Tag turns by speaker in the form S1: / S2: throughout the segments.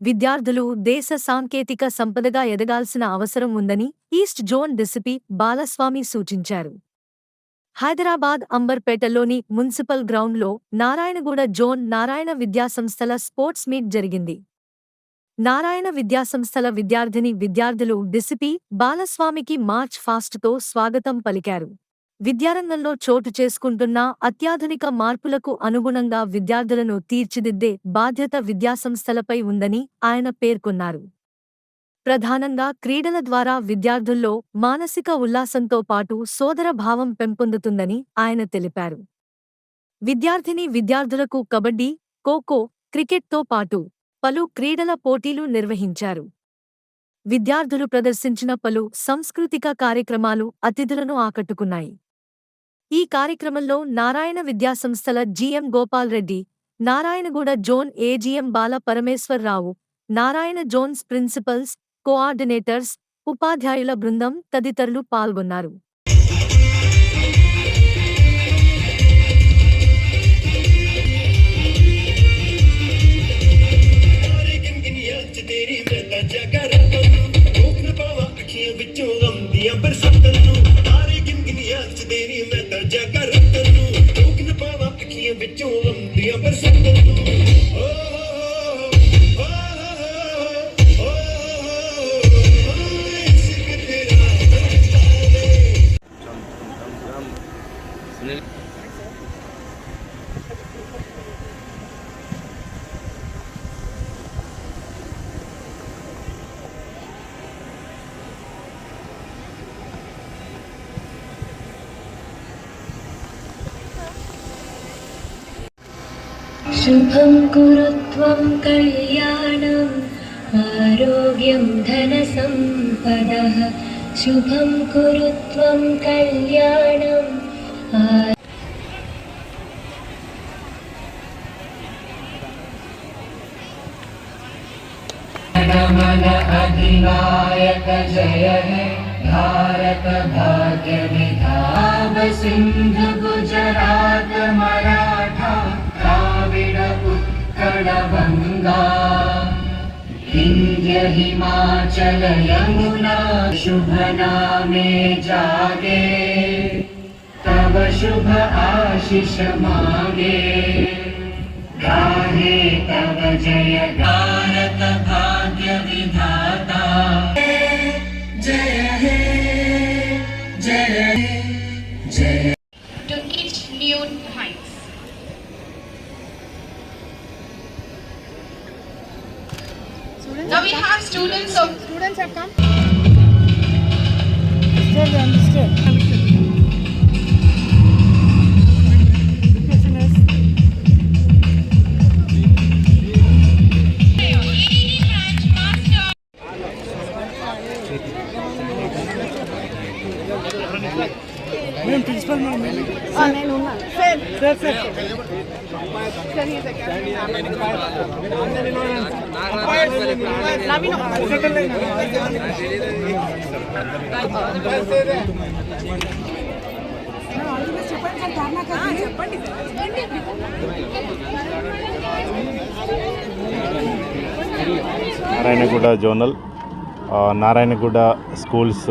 S1: విద్యార్థులు దేశ సాంకేతిక సంపదగా ఎదగాల్సిన అవసరం ఉందని ఈస్ట్ జోన్ డిసిపి బాలస్వామి సూచించారు. హైదరాబాద్ అంబర్పేటలోని మున్సిపల్ గ్రౌండ్లో నారాయణగూడ జోన్ నారాయణ విద్యాసంస్థల స్పోర్ట్స్ మీట్ జరిగింది. నారాయణ విద్యాసంస్థల విద్యార్థిని విద్యార్థులు డిసిపి బాలస్వామికి మార్చ్ ఫాస్ట్తో స్వాగతం పలికారు. విద్యారంగంలో చోటు చేసుకుంటున్న అత్యాధునిక మార్పులకు అనుగుణంగా విద్యార్థులను తీర్చిదిద్దే బాధ్యత విద్యాసంస్థలపై ఉందని ఆయన పేర్కొన్నారు. ప్రధానంగా క్రీడల ద్వారా విద్యార్థుల్లో మానసిక ఉల్లాసంతో పాటు సోదరభావం పెంపొందుతుందని ఆయన తెలిపారు. విద్యార్థిని విద్యార్థులకు కబడ్డీ ఖోఖో క్రికెట్తో పాటు పలు క్రీడల పోటీలు నిర్వహించారు. విద్యార్థులు ప్రదర్శించిన పలు సాంస్కృతిక కార్యక్రమాలు అతిథులను ఆకట్టుకున్నాయి. ఈ కార్యక్రమంలో నారాయణ విద్యాసంస్థల GM Gopal Reddy Narayanaguda zone AGM Bala Parameshwarrao Narayana zones principals coordinators ఉపాధ్యాయుల బృందం తదితరులు పాల్గొన్నారు.
S2: be a person. Oh, oh, oh, oh. oh.
S3: शुभं कुरु त्वं कल्याणम् आरोग्यं धनसम्पदः। शुभं कुरु त्वं कल्याणम्
S4: अधिनायक जय हे। भारत भाग्य विधाब सिंधु गुजरात द्राविड उत्कल गंगा हिमाचल यमुना शुभ नामे जागे। तव शुभ आशीष मागे। गाहे तव जय
S5: Bharat Stay there, stay. Question is, Ma'am, principal ma'am. నేను ఉన్నాను సార్ సార్ సార్ నవీన్ చెప్పండి
S6: Narayanaguda zonal Narayanaguda schools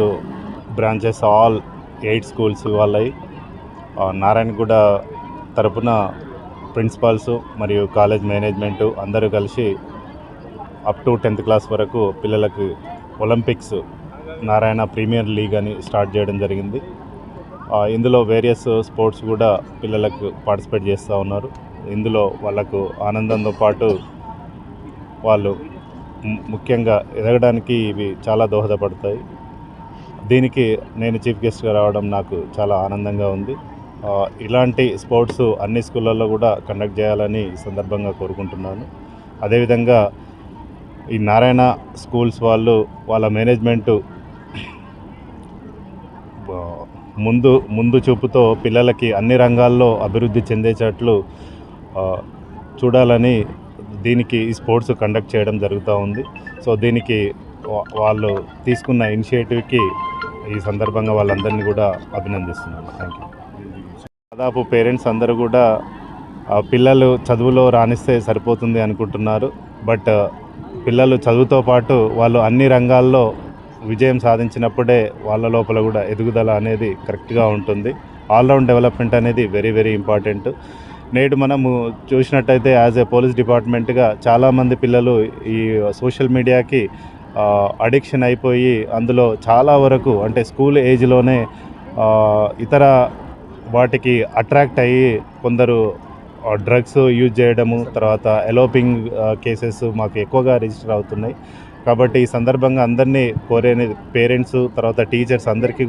S6: branches all eight schools వాళ్ళవి నారాయణగూడ తరపున ప్రిన్సిపాల్స్ మరియు కాలేజ్ మేనేజ్మెంటు అందరూ కలిసి అప్ టు టెన్త్ క్లాస్ వరకు పిల్లలకు ఒలింపిక్స్ నారాయణ ప్రీమియర్ లీగ్ అని స్టార్ట్ చేయడం జరిగింది. ఇందులో వేరియస్ స్పోర్ట్స్ కూడా పిల్లలకు పార్టిసిపేట్ చేస్తూ ఉన్నారు. ఇందులో వాళ్ళకు ఆనందంతో పాటు వాళ్ళు ముఖ్యంగా ఎదగడానికి ఇవి చాలా దోహదపడతాయి. దీనికి నేను చీఫ్ గెస్ట్గా రావడం నాకు చాలా ఆనందంగా ఉంది. ఇలాంటి స్పోర్ట్స్ అన్ని స్కూళ్ళల్లో కూడా కండక్ట్ చేయాలని సందర్భంగా కోరుకుంటున్నాను. అదేవిధంగా ఈ నారాయణ స్కూల్స్ వాళ్ళు వాళ్ళ మేనేజ్మెంటు ముందు ముందు చూపుతో పిల్లలకి అన్ని రంగాల్లో అభివృద్ధి చెందేటట్లు చూడాలని దీనికి ఈ స్పోర్ట్స్ కండక్ట్ చేయడం జరుగుతూ ఉంది. సో దీనికి వాళ్ళు తీసుకున్న ఇనిషియేటివ్కి ఈ సందర్భంగా వాళ్ళందరినీ కూడా అభినందిస్తున్నాను. Thank you. దాదాపు పేరెంట్స్ అందరూ కూడా పిల్లలు చదువులో రాణిస్తే సరిపోతుంది అనుకుంటున్నారు. బట్ పిల్లలు చదువుతో పాటు వాళ్ళు అన్ని రంగాల్లో విజయం సాధించినప్పుడే వాళ్ళ లోపల కూడా ఎదుగుదల అనేది కరెక్ట్గా ఉంటుంది. ఆల్రౌండ్ డెవలప్మెంట్ అనేది వెరీ వెరీ ఇంపార్టెంట్. నేడు మనము చూసినట్టయితే యాజ్ ఏ పోలీస్ డిపార్ట్మెంట్గా చాలామంది పిల్లలు ఈ సోషల్ మీడియాకి అడిక్షన్ అయిపోయి అందులో చాలా వరకు అంటే స్కూల్ ఏజ్లోనే ఇతర వాటికి అట్రాక్ట్ అయ్యి కొందరు డ్రగ్స్ యూజ్ చేయడము తర్వాత ఎలోపింగ్ కేసెస్ మాకు ఎక్కువగా రిజిస్టర్ అవుతున్నాయి. కాబట్టి ఈ సందర్భంగా అందరినీ కోరేది పేరెంట్స్ తర్వాత టీచర్స్ అందరికీ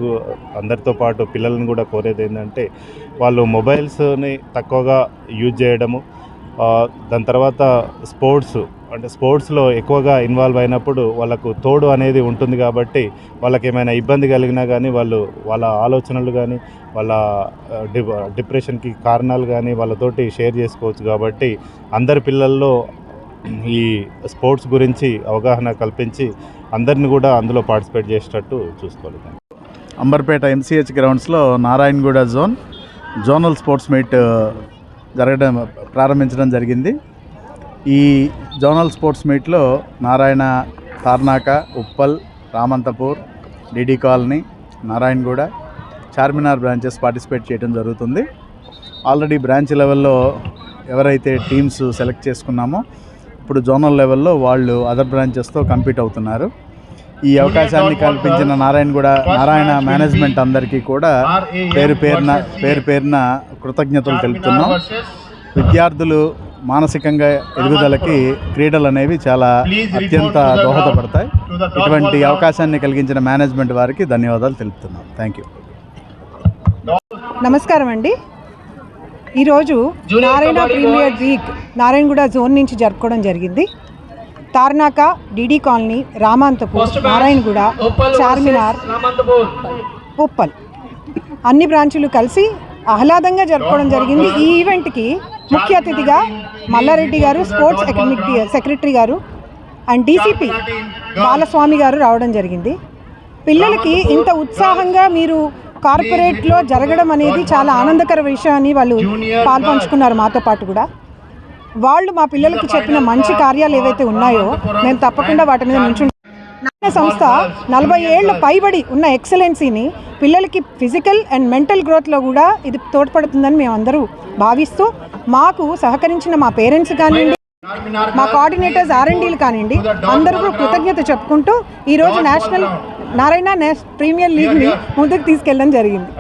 S6: అందరితో పాటు పిల్లలను కూడా కోరేది ఏంటంటే వాళ్ళు మొబైల్స్ని తక్కువగా యూజ్ చేయడము దాని తర్వాత స్పోర్ట్స్ అంటే స్పోర్ట్స్లో ఎక్కువగా ఇన్వాల్వ్ అయినప్పుడు వాళ్ళకు తోడు అనేది ఉంటుంది కాబట్టి వాళ్ళకి ఏమైనా ఇబ్బంది కలిగినా కానీ వాళ్ళు వాళ్ళ ఆలోచనలు కానీ వాళ్ళ డి డిప్రెషన్కి కారణాలు కానీ వాళ్ళతోటి షేర్ చేసుకోవచ్చు కాబట్టి అందరి పిల్లల్లో ఈ స్పోర్ట్స్ గురించి అవగాహన కల్పించి అందరిని కూడా అందులో పార్టిసిపేట్ చేసేటట్టు చూసుకోవాలి.
S7: అంబర్పేట ఎంసీహెచ్ గ్రౌండ్స్లో Narayanaguda zone zonal sports meet జరగడం ప్రారంభించడం జరిగింది. ఈ జోనల్ స్పోర్ట్స్ మీట్లో Narayana Tarnaka Uppal Ramanthapur DD colony Narayanaguda Charminar branches participate చేయడం జరుగుతుంది. ఆల్రెడీ బ్రాంచ్ లెవెల్లో ఎవరైతే టీమ్స్ సెలెక్ట్ చేసుకున్నామో ఇప్పుడు జోనల్ లెవెల్లో వాళ్ళు అదర్ బ్రాంచెస్తో కంపీట్ అవుతున్నారు. ఈ అవకాశాన్ని కల్పించిన నారాయణగూడ నారాయణ మేనేజ్మెంట్ అందరికీ కూడా పేరు పేరున పేరు పేరున కృతజ్ఞతలు తెలుపుతున్నాం. విద్యార్థులు మానసికంగా ఎదుగుదలకి క్రీడలు అనేవి చాలా అత్యంత దోహదపడతాయి. ఇటువంటి అవకాశాన్ని కలిగించిన మేనేజ్మెంట్ వారికి ధన్యవాదాలు తెలుపుతున్నాం. థ్యాంక్ యూ
S5: నమస్కారం అండి. ఈరోజు Narayana premier week Narayanaguda zone నుంచి జరుపుకోవడం జరిగింది. Tarnaka DD colony Ramanthapur Narayanaguda Charminar Uppal. అన్ని బ్రాంచులు కలిసి ఆహ్లాదంగా జరుపుకోవడం జరిగింది. ఈ ఈవెంట్కి ముఖ్య అతిథిగా మల్లారెడ్డి గారు స్పోర్ట్స్ అకాడమిక్ సెక్రటరీ గారు అండ్ డీసీపీ బాలస్వామి గారు రావడం జరిగింది. పిల్లలకి ఇంత ఉత్సాహంగా మీరు కార్పొరేట్లో జరగడం అనేది చాలా ఆనందకర విషయం అని వాళ్ళు పాల్పంచుకున్నారు మాతో పాటు కూడా. వాళ్ళు మా పిల్లలకి చెప్పిన మంచి కార్యాలు ఏవైతే ఉన్నాయో మేము తప్పకుండా వాటి మీద నుంచి సంస్థ నలభై ఏళ్ళ పైబడి ఉన్న ఎక్సలెన్సీని పిల్లలకి ఫిజికల్ అండ్ మెంటల్ గ్రోత్లో కూడా ఇది తోడ్పడుతుందని మేము అందరూ భావిస్తూ మాకు సహకరించిన మా పేరెంట్స్ కానివ్వండి మా కోఆర్డినేటర్స్ ఆర్ఎండీలు కానివ్వండి అందరూ కృతజ్ఞత చెప్పుకుంటూ ఈరోజు నేషనల్ నారాయణ నేష్ ప్రీమియర్ లీగ్ని ముందుకు తీసుకెళ్ళడం జరిగింది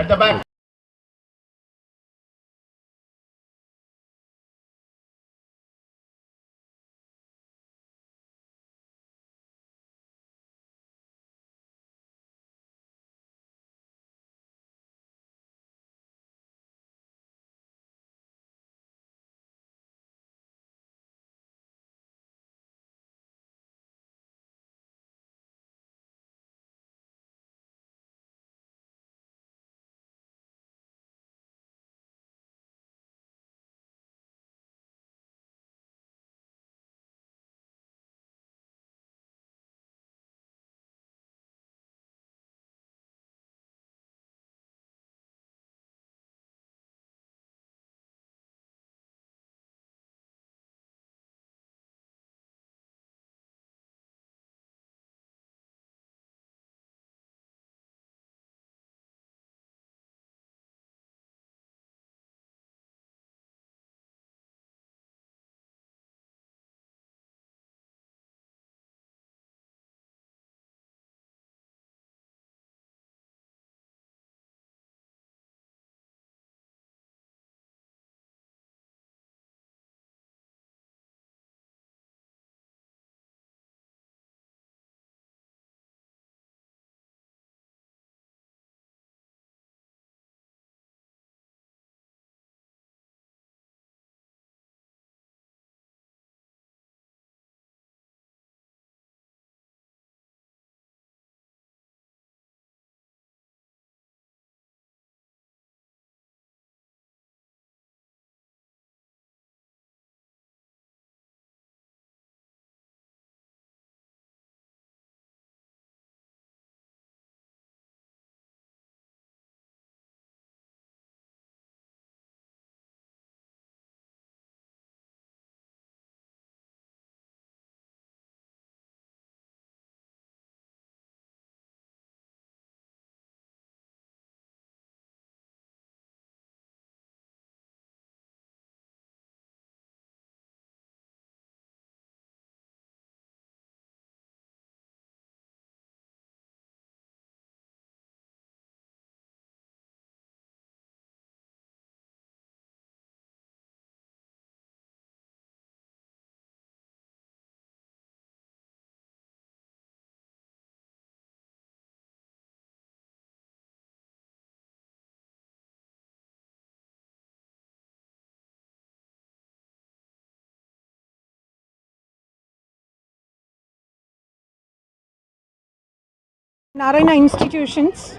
S5: Narayana institutions,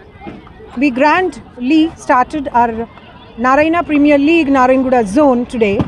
S5: we grandly started our Narayana Premier League Narayanguda zone today.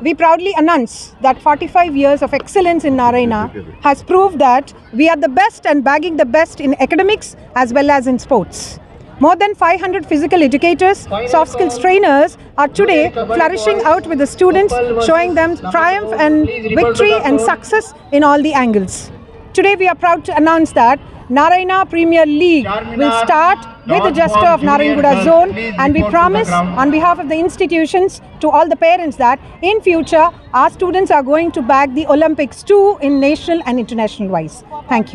S5: We proudly announce that 45 years of excellence in Narayana has proved that we are the best and bagging the best in academics as well as in sports. More than 500 physical educators, soft skills trainers are today flourishing out with the students, showing them triumph and victory and success in all the angles. Today, we are proud to announce that Narayana Premier League will start with the gesture of Narayanguda zone, and we promise on behalf of the institutions to all the parents that in future our students are going to bag the Olympics too in national and international wise. Thank you.